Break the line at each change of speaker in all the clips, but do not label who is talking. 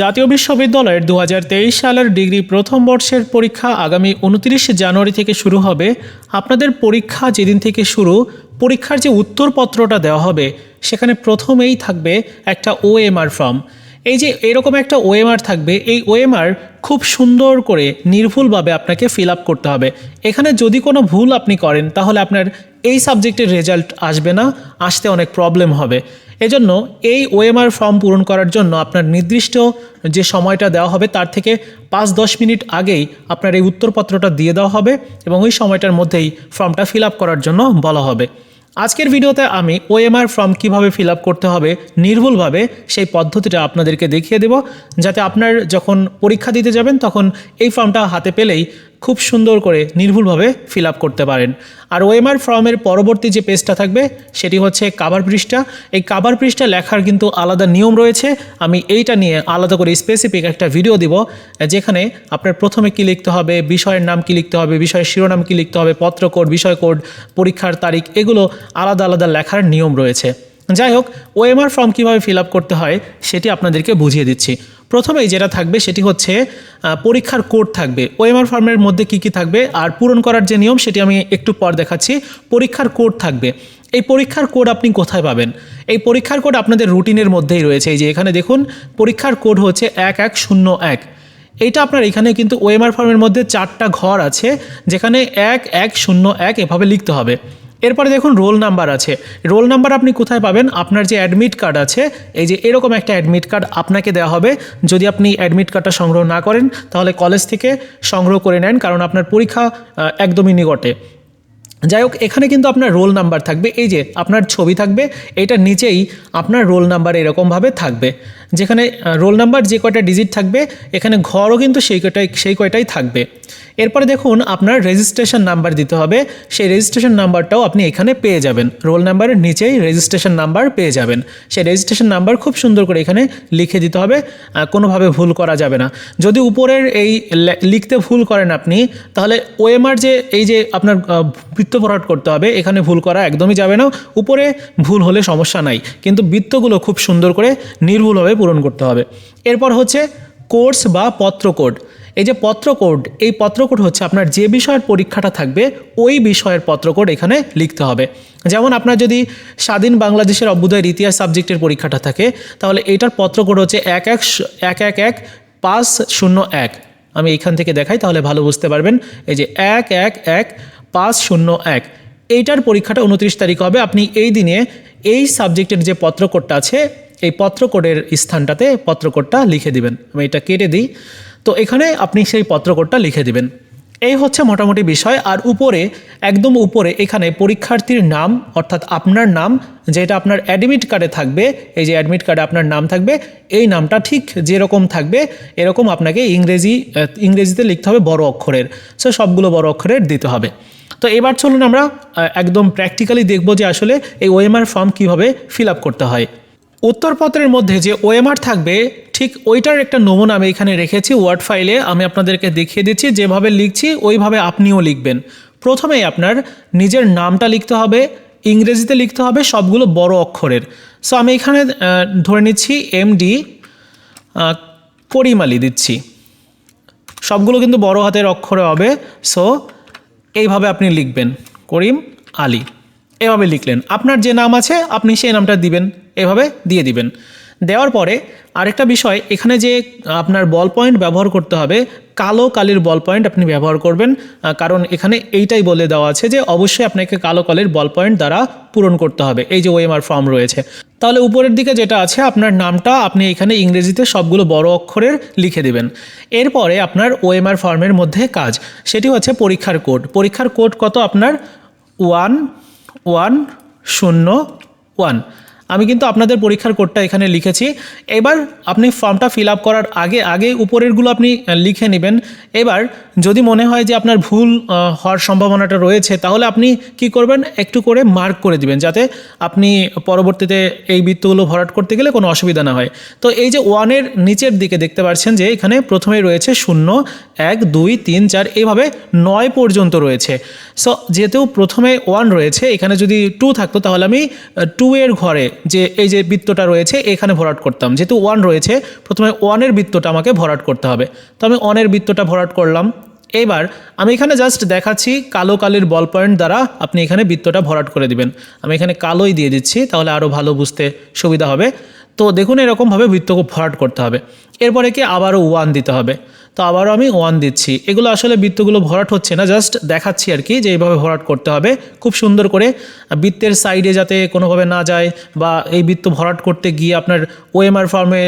জাতীয় বিশ্ববিদ্যালয়ের দু হাজার তেইশ সালের ডিগ্রি প্রথম বর্ষের পরীক্ষা আগামী উনত্রিশে জানুয়ারি থেকে শুরু হবে। আপনাদের পরীক্ষা যেদিন থেকে শুরু, পরীক্ষার যে উত্তরপত্রটা দেওয়া হবে, সেখানে প্রথমেই থাকবে একটা ওএমআর ফর্ম এই যে এরকম একটা ওএমআর থাকবে, এই ওএমআর খুব সুন্দর করে নির্ভুলভাবে আপনাকে ফিল আপ করতে হবে। এখানে যদি কোনো ভুল আপনি করেন, তাহলে আপনার এই সাবজেক্টের রেজাল্ট আসবে না, আসতে অনেক প্রবলেম হবে। এজন্য এই ওএমআর ফর্ম পূরণ করার জন্য আপনার নির্দিষ্ট যে সময়টা দেওয়া হবে, তার থেকে পাঁচ দশ মিনিট আগেই আপনার এই উত্তরপত্রটা দিয়ে দেওয়া হবে এবং ওই সময়টার মধ্যেই ফর্মটা ফিল আপ করার জন্য বলা হবে। আজকের ভিডিওতে আমি ওএমআর ফর্ম কীভাবে ফিল আপ করতে হবে নির্ভুলভাবে সেই পদ্ধতিটা আপনাদেরকে দেখিয়ে দেব, যাতে আপনার যখন পরীক্ষা দিতে যাবেন তখন এই ফর্মটা হাতে পেলেই খুব সুন্দর করে নির্ভুলভাবে ফিল আপ করতে পারেন। আর ওএমআর ফর্মের পরবর্তী যে পেজটা থাকবে, সেটি হচ্ছে কাভার পৃষ্ঠা। এই কাভার পৃষ্ঠা লেখার কিন্তু আলাদা নিয়ম রয়েছে। আমি এইটা নিয়ে আলাদা করে স্পেসিফিক একটা ভিডিও দিব, যেখানে আপনার প্রথমে কী লিখতে হবে, বিষয়ের নাম কী লিখতে হবে, বিষয়ের শিরোনাম কী লিখতে হবে, পত্র কোড বিষয় কোড পরীক্ষার তারিখ, এগুলো আলাদা আলাদা লেখার নিয়ম রয়েছে। যাই হোক ওএমআর ফর্ম কীভাবে ফিল আপ করতে হয়, সেটি আপনাদেরকে বুঝিয়ে দিচ্ছি। প্রথমেই যেটা থাকবে সেটি হচ্ছে পরীক্ষার কোড থাকবে। ওএমআর ফর্মের মধ্যে কি কি থাকবে? আর পূরণ করার যে নিয়ম সেটি আমি একটু পর দেখাচ্ছি। পরীক্ষার কোড থাকবে। এই পরীক্ষার কোড আপনি কোথায় পাবেন? এই পরীক্ষার কোড আপনাদের রুটিনের মধ্যেই রয়েছে। এই যে এখানে দেখুন, পরীক্ষার কোড হচ্ছে এক এক শূন্য এক। এইটা আপনার এখানে কিন্তু ওএমআর ফর্মের মধ্যে চারটা ঘর আছে, যেখানে এক এক, শূন্য, এক এভাবে লিখতে হবে। এরপরে দেখুন রোল নাম্বার আছে। রোল নাম্বার আপনি কোথায় পাবেন? আপনার যে অ্যাডমিট কার্ড আছে, এই যে এরকম একটা অ্যাডমিট কার্ড আপনাকে দেওয়া হবে। যদি আপনি অ্যাডমিট কার্ডটা সংগ্রহ না করেন, তাহলে কলেজ থেকে সংগ্রহ করে নেন, কারণ আপনার পরীক্ষা একদমই নিকটে। যাই হোক এখানে কিন্তু আপনার রোল নাম্বার থাকবে। এই যে, আপনার ছবি থাকবে এইটার নিচেই আপনার রোল নাম্বার এরকমভাবে থাকবে। যেখানে রোল নাম্বার যে কয়টা ডিজিট থাকবে, এখানে ঘরও কিন্তু সেই কয়টাই সেই কয়টাই থাকবে। এরপরে দেখুন, আপনার রেজিস্ট্রেশন নাম্বার দিতে হবে। সেই রেজিস্ট্রেশন নাম্বারটাও আপনি এখানে পেয়ে যাবেন। রোল নাম্বারের নিচেই রেজিস্ট্রেশন নাম্বার পেয়ে যাবেন। সেই রেজিস্ট্রেশন নাম্বার খুব সুন্দর করে এখানে লিখে দিতে হবে। কোনোভাবে ভুল করা যাবে না। যদি উপরের এই লিখতে ভুল করেন আপনি, তাহলে ওএমআর যে, এই যে আপনার বৃত্ত ভরাট করতে হবে, এখানে ভুল করা একদমই যাবে না, উপরে ভুল হলে সমস্যা নাই, কিন্তু বৃত্তগুলো খুব সুন্দর করে নির্ভুলভাবে পূরণ করতে হবে। এরপর হচ্ছে কোর্স বা পত্র কোড এই যে পত্র কোড এই পত্র কোড হচ্ছে আপনার যে বিষয়ের পরীক্ষাটা থাকবে, ওই বিষয়ের পত্র কোড এখানে লিখতে হবে। যেমন আপনার যদি স্বাধীন বাংলাদেশের অভ্যুদয়ের ইতিহাস সাবজেক্টের পরীক্ষাটা থাকে, তাহলে এইটার পত্র কোড হচ্ছে এক এক এক এক এক পাঁচ শূন্য এক। আমি এখান থেকে দেখাই, তাহলে ভালো বুঝতে পারবেন। এই যে এক এক এক পাঁচ শূন্য এক। এইটার পরীক্ষাটা উনত্রিশ তারিখ হবে। আপনি এই দিনে এই সাবজেক্টের যে পত্রকোডটা আছে, এই পত্রকোডের স্থানটাতে পত্রকোডটা লিখে দিবেন। আমি এটা কেটে দিই। তো এখানে আপনি সেই পত্রকোডটা লিখে দিবেন। এই হচ্ছে মোটামুটি বিষয়। আর উপরে, একদম উপরে, এখানে পরীক্ষার্থীর নাম, অর্থাৎ আপনার নাম, যেটা আপনার অ্যাডমিট কার্ডে থাকবে, এই যে অ্যাডমিট কার্ডে আপনার নাম থাকবে, এই নামটা ঠিক যেরকম থাকবে, এরকম আপনাকে ইংরেজি, ইংরেজিতে লিখতে হবে বড় অক্ষরের। সো সবগুলো বড় অক্ষরের দিতে হবে। তো এবার চলুন আমরা একদম প্র্যাকটিক্যালি দেখব যে আসলে এই ওএমআর ফর্ম কীভাবে ফিল আপ করতে হয়। উত্তরপত্রের মধ্যে যে ওএমআর থাকবে, ঠিক ওইটার একটা নমুনা আমি এখানে রেখেছি ওয়ার্ড ফাইলে আমি আপনাদেরকে দেখিয়ে দিচ্ছি, যেভাবে লিখছি ওইভাবে আপনিও লিখবেন। প্রথমেই আপনার নিজের নামটা লিখতে হবে, ইংরেজিতে লিখতে হবে সবগুলো বড় অক্ষরের। সো আমি এখানে ধরে নিচ্ছি এমডি করিম আলী দিচ্ছি। সবগুলো কিন্তু বড় হাতের অক্ষরে হবে। সো এইভাবে আপনি লিখবেন, করিম আলী। এভাবে লিখলেন। আপনার যে নাম আছে, আপনি সেই নামটা দিবেন, এভাবে দিয়ে দিবেন। দেওয়ার পরে আরেকটা বিষয়, এখানে যে আপনার বল পয়েন্ট ব্যবহার করতে হবে, কালো কালির বল পয়েন্ট আপনি ব্যবহার করবেন কারণ এখানে এইটাই বলে দেওয়া আছে যে, অবশ্যই আপনাকে কালো কালির বল পয়েন্ট দ্বারা পূরণ করতে হবে। এই যে ওএমআর ফর্ম রয়েছে। তাহলে উপরের দিকে যেটা আছে, আপনার নামটা আপনি এখানে ইংরেজিতে সবগুলো বড় অক্ষরের লিখে দেবেন। এরপরে আপনার ওএমআর ফর্মের মধ্যে কাজ, সেটি হচ্ছে পরীক্ষার কোড। পরীক্ষার কোড কত আপনার? ওয়ান ওয়ান, শূন্য, ওয়ান। আমি কিন্তু আপনাদের পরীক্ষার কোডটা এখানে লিখেছি। এবার আপনি ফর্মটা ফিল আপ করার আগে আগে উপরেরগুলো আপনি লিখে নেবেন। এবার যদি মনে হয় যে আপনার ভুল হওয়ার সম্ভাবনাটা রয়েছে, তাহলে আপনি কি করবেন? একটু করে মার্ক করে দিবেন যাতে আপনি পরবর্তীতে এই বৃত্তগুলো ভরাট করতে গেলে কোনো অসুবিধা না হয়। তো এই যে ওয়ানের নিচের দিকে দেখতে পাচ্ছেন যে এখানে প্রথমেই রয়েছে শূন্য, এক, দুই, তিন, চার, এইভাবে নয় পর্যন্ত রয়েছে। সো যেহেতু প্রথমে ওয়ান রয়েছে, এখানে যদি টু থাকতো, তাহলে আমি টু এর ঘরে যে এই যে বৃত্তটা রয়েছে, এখানে ভরাট করতাম। যেহেতু ওয়ান রয়েছে, প্রথমে ওয়ানের বৃত্তটা আমাকে ভরাট করতে হবে। তো আমি ওয়ানের বৃত্তটা ভরাট করলাম। এবার আমি এখানে জাস্ট দেখাচ্ছি কালো কালির বল পয়েন্ট দ্বারা আপনি এখানে বৃত্তটা ভরাট করে দিবেন। আমি এখানে কালোই দিয়ে দিচ্ছি, তাহলে আরও ভালো বুঝতে সুবিধা হবে। তো দেখুন এরকমভাবে বৃত্তকে ভরাট করতে হবে। এরপরে কি আবারও ওয়ান দিতে হবে। তো আবারও আমি ওয়ান দিচ্ছি। এগুলো আসলে বৃত্তগুলো ভরাট হচ্ছে না জাস্ট দেখাচ্ছি আর কি যে এইভাবে ভরাট করতে হবে। খুব সুন্দর করে বৃত্তের সাইডে যাতে কোনোভাবে না যায় বা এই বৃত্ত ভরাট করতে গিয়ে আপনার ওএমআর ফর্মে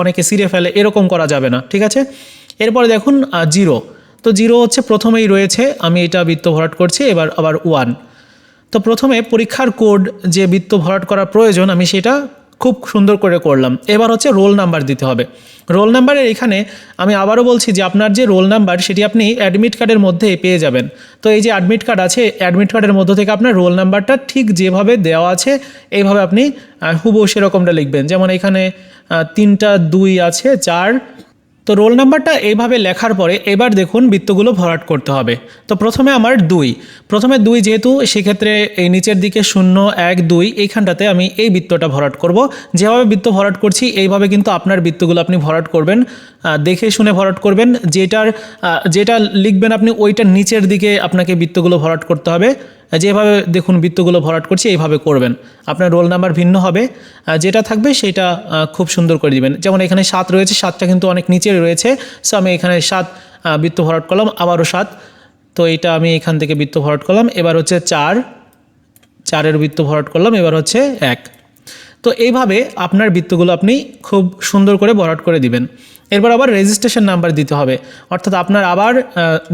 অনেকে সিরে ফেলে, এরকম করা যাবে না, ঠিক আছে? এরপরে দেখুন জিরো তো জিরো হচ্ছে প্রথমেই রয়েছে, আমি এটা বৃত্ত ভরাট করছি, এবার আবার ওয়ান তো প্রথমে পরীক্ষার কোড যে বৃত্ত ভরাট করা প্রয়োজন, আমি সেটা খুব সুন্দর করে করলাম। এবার হচ্ছে রোল নাম্বার দিতে হবে। রোল নাম্বারের এখানে আমি আবারও বলছি যে আপনার যে রোল নাম্বার সেটি আপনি অ্যাডমিট কার্ডের মধ্যে পেয়ে যাবেন। তো এই যে অ্যাডমিট কার্ড আছে, অ্যাডমিট কার্ডের মধ্যে থেকে আপনার রোল নাম্বারটা ঠিক যেভাবে দেওয়া আছে, এইভাবে আপনি হুবহু সেরকমটা লিখবেন। যেমন এখানে তিনটা দুই আছে, চার তো রোল নাম্বারটা এইভাবে লেখার পরে এবার দেখুন বৃত্তগুলো ভরাট করতে হবে। তো প্রথমে আমার দুই। প্রথমে দুই যেহেতু, সেক্ষেত্রে এই নিচের দিকে শূন্য, এক, দুই, এইখানটাতে আমি এই বৃত্তটা ভরাট করব। যেভাবে বৃত্ত ভরাট করছি, এইভাবে কিন্তু আপনার বৃত্তগুলো আপনি ভরাট করবেন। দেখে শুনে ভরাট করবেন। যেটার যেটা লিখবেন আপনি, ওইটার নিচের দিকে আপনাকে বৃত্তগুলো ভরাট করতে হবে। যেভাবে দেখুন বৃত্তগুলো ভরাট করছি, এইভাবে করবেন। আপনার রোল নাম্বার ভিন্ন হবে। যেটা থাকবে সেটা খুব সুন্দর করে দিবেন। যেমন এখানে সাত রয়েছে, সাতটা কিন্তু অনেক নিচে রয়েছে। সো আমি এখানে সাত বৃত্ত ভরাট করলাম, আবারও সাত। তো এটা আমি এখান থেকে বৃত্ত ভরাট করলাম। এবার হচ্ছে চার। চারের বৃত্ত ভরাট করলাম, এবার হচ্ছে এক। তো এইভাবে আপনার বৃত্তগুলো আপনি খুব সুন্দর করে ভরাট করে দিবেন। এরপর আবার রেজিস্ট্রেশন নাম্বার দিতে হবে। অর্থাৎ আপনার আবার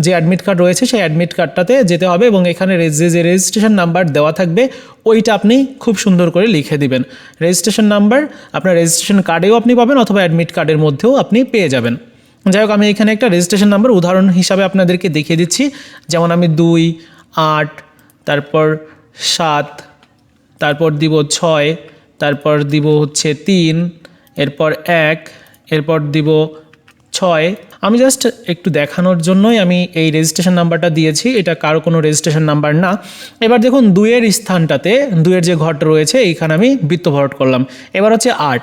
যে অ্যাডমিট কার্ড রয়েছে, সেই অ্যাডমিট কার্ডটাতে যেতে হবে এবং এখানে যে রেজিস্ট্রেশন নাম্বার দেওয়া থাকবে, ওইটা আপনি খুব সুন্দর করে লিখে দিবেন। রেজিস্ট্রেশন নাম্বার আপনার রেজিস্ট্রেশন কার্ডেও আপনি পাবেন অথবা অ্যাডমিট কার্ডের মধ্যেও আপনি পেয়ে যাবেন। যাই হোক, আমি এখানে একটা রেজিস্ট্রেশন নাম্বার উদাহরণ হিসাবে আপনাদেরকে দেখিয়ে দিচ্ছি। যেমন আমি দুই, আট, তারপর সাত, তারপর দিব ছয়, তারপর দিব হচ্ছে তিন, এরপর এক এরপর দিব ছয়। আমি জাস্ট একটু দেখানোর জন্যই আমি এই রেজিস্ট্রেশন নাম্বারটা দিয়েছি। এটা কারও কোনো রেজিস্ট্রেশন নাম্বার না। এবার দেখুন দুইয়ের স্থানটাতে, দুইয়ের যে ঘরটা রয়েছে, এইখানে আমি বৃত্ত ভরাট করলাম। এবার হচ্ছে আট।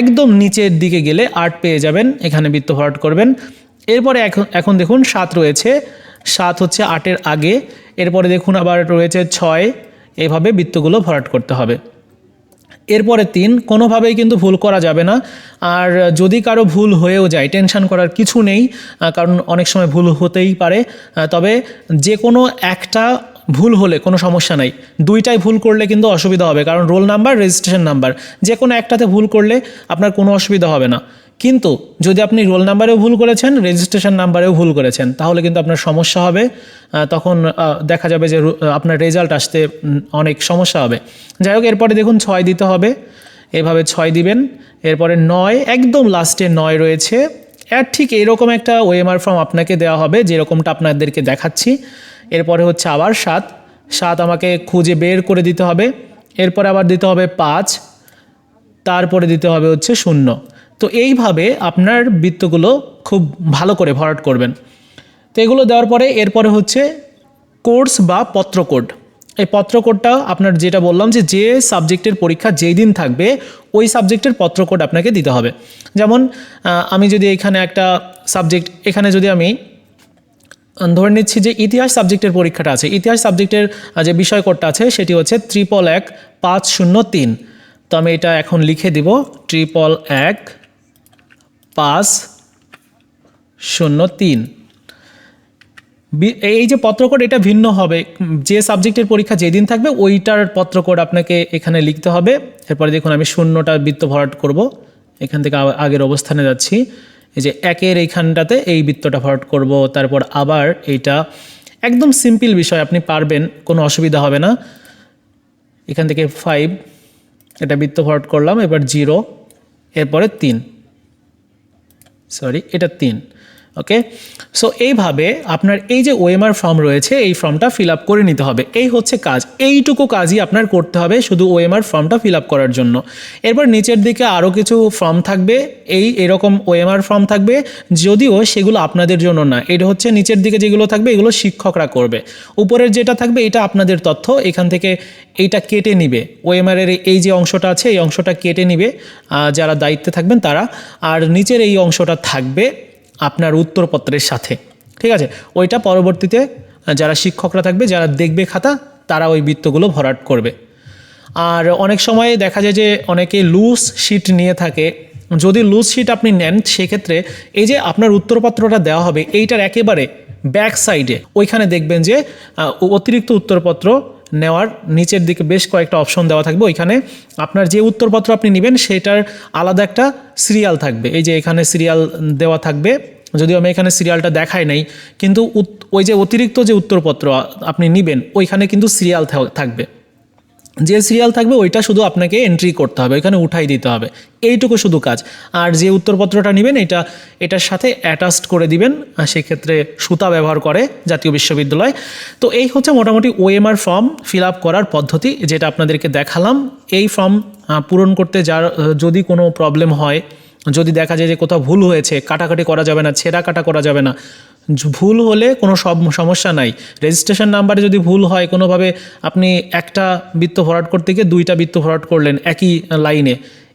একদম নিচের দিকে গেলে আট পেয়ে যাবেন, এখানে বৃত্ত ভরাট করবেন। এরপরে এখন এখন দেখুন সাত রয়েছে। সাত হচ্ছে আটের আগে। এরপরে দেখুন আবার রয়েছে ছয়। এভাবে বৃত্তগুলো ভরাট করতে হবে। এরপরে তিন, কোনোভাবেই কিন্তু ভুল করা যাবে না। আর যদি কারও ভুল হয়েও যায় টেনশন করার কিছু নেই কারণ অনেক সময় ভুল হতেই পারে। তবে যে কোনো একটা ভুল হলে কোনো সমস্যা নাই। দুইটাই ভুল করলে কিন্তু অসুবিধা হবে, কারণ রোল নাম্বার রেজিস্ট্রেশন নাম্বার। যে কোনো একটাতে ভুল করলে আপনার কোনো অসুবিধা হবে না। কিন্তু যদি আপনি রোল নাম্বারেও ভুল করেছেন রেজিস্ট্রেশন নাম্বারেও ভুল করেছেন, তাহলে কিন্তু আপনার সমস্যা হবে। তখন দেখা যাবে যে আপনার রেজাল্ট আসতে অনেক সমস্যা হবে। যাই হোক, এরপরে দেখুন ছয় দিতে হবে। এভাবে ছয় দিবেন। এরপরে নয়, একদম লাস্টে নয় রয়েছে। আর ঠিক এরকম একটা ওএমআর ফর্ম আপনাকে দেওয়া হবে, যেরকমটা আপনাদেরকে দেখাচ্ছি। এরপরে হচ্ছে আবার সাত। সাত আমাকে খুঁজে বের করে দিতে হবে। এরপরে আবার দিতে হবে পাঁচ। তারপরে দিতে হবে হচ্ছে শূন্য। তো এইভাবে আপনার বৃত্তগুলো খুব ভালো করে ভরাট করবেন। তো এগুলো দেওয়ার পরে এরপরে হচ্ছে কোর্স বা পত্রকোড। এই পত্রকোডটা আপনার যেটা বললাম যে যে সাবজেক্টের পরীক্ষা যেই দিন থাকবে, ওই সাবজেক্টের পত্রকোড আপনাকে দিতে হবে। যেমন আমি যদি এখানে একটা সাবজেক্ট, এখানে যদি আমি ধরে নিচ্ছি যে ইতিহাস সাবজেক্টের পরীক্ষাটা আছে। ইতিহাস সাবজেক্টের যে বিষয় কোডটা আছে, সেটি হচ্ছে ত্রিপল এক পাঁচ শূন্য তিন। তো আমি এটা এখন লিখে দিব ট্রিপল এক পাঁচ, শূন্য তিন। এই যে পত্রকোড, এটা ভিন্ন হবে। যে সাবজেক্টের পরীক্ষা যেদিন থাকবে, ওইটার পত্রকোড আপনাকে এখানে লিখতে হবে। এরপরে দেখুন, আমি শূন্যটা বৃত্ত ভরাট করব। এখান থেকে আগের অবস্থানে যাচ্ছি। এই যে একের এইখানটাতে এই বৃত্তটা ভরাট করব। তারপর আবার এইটা। একদম সিম্পল বিষয়, আপনি পারবেন, কোনো অসুবিধা হবে না। এখান থেকে ফাইভ, এটা বৃত্ত ভরাট করলাম, এবার জিরো, এরপরে তিন। সরি এটা তিন। ওকে সো এইভাবে আপনার এই যে ওএমআর ফর্ম রয়েছে, এই ফর্মটা ফিল আপ করে নিতে হবে। এই হচ্ছে কাজ। এইটুকু কাজই আপনার করতে হবে শুধু ওএমআর ফর্মটা ফিল আপ করার জন্য। এরপর নিচের দিকে আরও কিছু ফর্ম থাকবে। এই এরকম ওএমআর ফর্ম থাকবে, যদিও সেগুলো আপনাদের জন্য না। এটা হচ্ছে নিচের দিকে যেগুলো থাকবে, এগুলো শিক্ষকরা করবে। উপরের যেটা থাকবে, এটা আপনাদের তথ্য। এখান থেকে এইটা কেটে নিবে। ওএমআরের এই যে অংশটা আছে, এই অংশটা কেটে নিবে। যারা দায়িত্বে থাকবেন তারা। আর নিচের এই অংশটা থাকবে আপনার উত্তরপত্রের সাথে। ঠিক আছে? ওইটা পরবর্তীতে যারা শিক্ষকরা থাকবে, যারা দেখবে খাতা, তারা ওই বৃত্তগুলো ভরাট করবে। আর অনেক সময় দেখা যায় যে, অনেকে লুজ শিট নিয়ে থাকে। যদি লুজ শিট আপনি নেন, সেক্ষেত্রে এই যে আপনার উত্তরপত্রটা দেওয়া হবে, এইটার একেবারে ব্যাক সাইডে ওইখানে দেখবেন যে অতিরিক্ত উত্তরপত্র নেওয়ার নিচের দিকে বেশ কয়েকটা অপশন দেওয়া থাকবে। ওইখানে আপনার যে উত্তরপত্র আপনি নেবেন, সেটার আলাদা একটা সিরিয়াল থাকবে। এই যে এখানে সিরিয়াল দেওয়া থাকবে, যদিও আমি এখানে সিরিয়ালটা দেখাই নাই, কিন্তু ওই যে অতিরিক্ত যে উত্তরপত্র আপনি নেবেন, ওইখানে কিন্তু সিরিয়াল থাকবে। যে সিরিয়াল থাকবে, ওইটা শুধু আপনাকে এন্ট্রি করতে হবে, ওইখানে উঠাই দিতে হবে। এইটুকু শুধু কাজ। আর যে উত্তরপত্রটা নেবেন, এটা, এটার সাথে অ্যাটাচড করে দিবেন সেক্ষেত্রে সুতা ব্যবহার করে জাতীয় বিশ্ববিদ্যালয়। তো এই হচ্ছে মোটামুটি ওএমআর ফর্ম ফিল আপ করার পদ্ধতি, যেটা আপনাদেরকে দেখালাম। এই ফর্ম পূরণ করতে যার, যদি কোনো প্রবলেম হয় যদি দেখা যায় যে কোথাও ভুল হয়েছে, কাটাকাটি করা যাবে না, ছেঁড়া কাটা করা যাবে না ভুল হলে কোনো সব সমস্যা নাই। রেজিস্ট্রেশন নাম্বারে যদি ভুল হয়, কোনোভাবে আপনি একটা বৃত্ত ভরাট করতে গিয়ে দুইটা বৃত্ত ভরাট করলেন একই লাইনে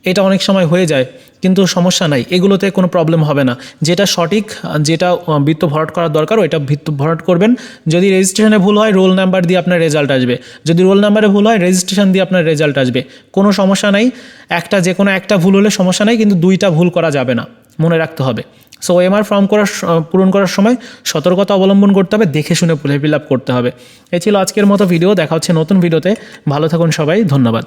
এটা অনেক সময় হয়ে যায়, কিন্তু সমস্যা নাই। এগুলোতে কোনো প্রবলেম হবে না। যেটা সঠিক, যেটা বৃত্ত ভরাট করার দরকার, ওইটা বৃত্ত ভরাট করবেন। যদি রেজিস্ট্রেশনে ভুল হয় রোল নাম্বার দিয়ে আপনার রেজাল্ট আসবে। যদি রোল নাম্বারে ভুল হয় রেজিস্ট্রেশন দিয়ে আপনার রেজাল্ট আসবে। কোনো সমস্যা নাই। একটা যে কোনো একটা ভুল হলে সমস্যা নাই, কিন্তু দুইটা ভুল করা যাবে না। মনে রাখতে হবে। সো ওএমআর ফর্ম করার পূরণ করার সময় সতর্কতা অবলম্বন করতে হবে, দেখে শুনে ফিল আপ করতে হবে। এ ছিল আজকের মতো ভিডিও দেখা হচ্ছে নতুন ভিডিওতে ভালো থাকুন সবাই। ধন্যবাদ।